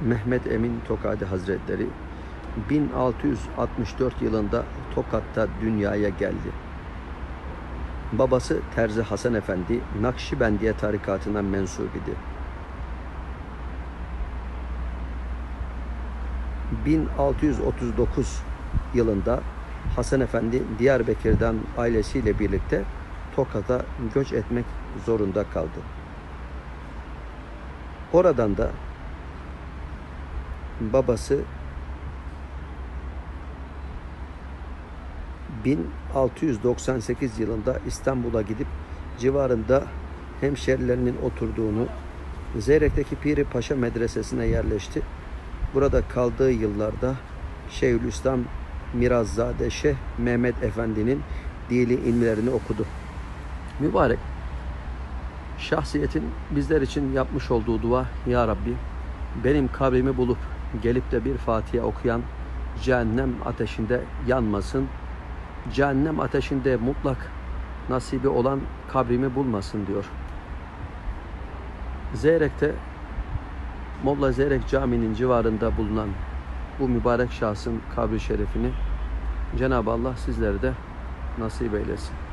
Mehmet Emin Tokadi Hazretleri 1664 yılında Tokat'ta dünyaya geldi. Babası Terzi Hasan Efendi Nakşibendiye tarikatına mensup idi. 1639 yılında Hasan Efendi Diyarbakır'dan ailesiyle birlikte Tokat'a göç etmek zorunda kaldı. Oradan da babası 1698 yılında İstanbul'a gidip civarında hemşerilerinin oturduğunu Zeyrek'teki Piri Paşa Medresesi'ne yerleşti. Burada kaldığı yıllarda Şeyhülislam Mirazzade Şeyh Mehmet Efendi'nin dili ilmilerini okudu. Mübarek şahsiyetin bizler için yapmış olduğu dua Ya Rabbi benim kabrimi bulup gelip de bir Fatiha okuyan cehennem ateşinde yanmasın. Cehennem ateşinde mutlak nasibi olan kabrimi bulmasın diyor. Zeyrek'te Molla Zeyrek Camii'nin civarında bulunan bu mübarek şahsın kabri şerefini Cenab-ı Allah sizlere de nasip eylesin.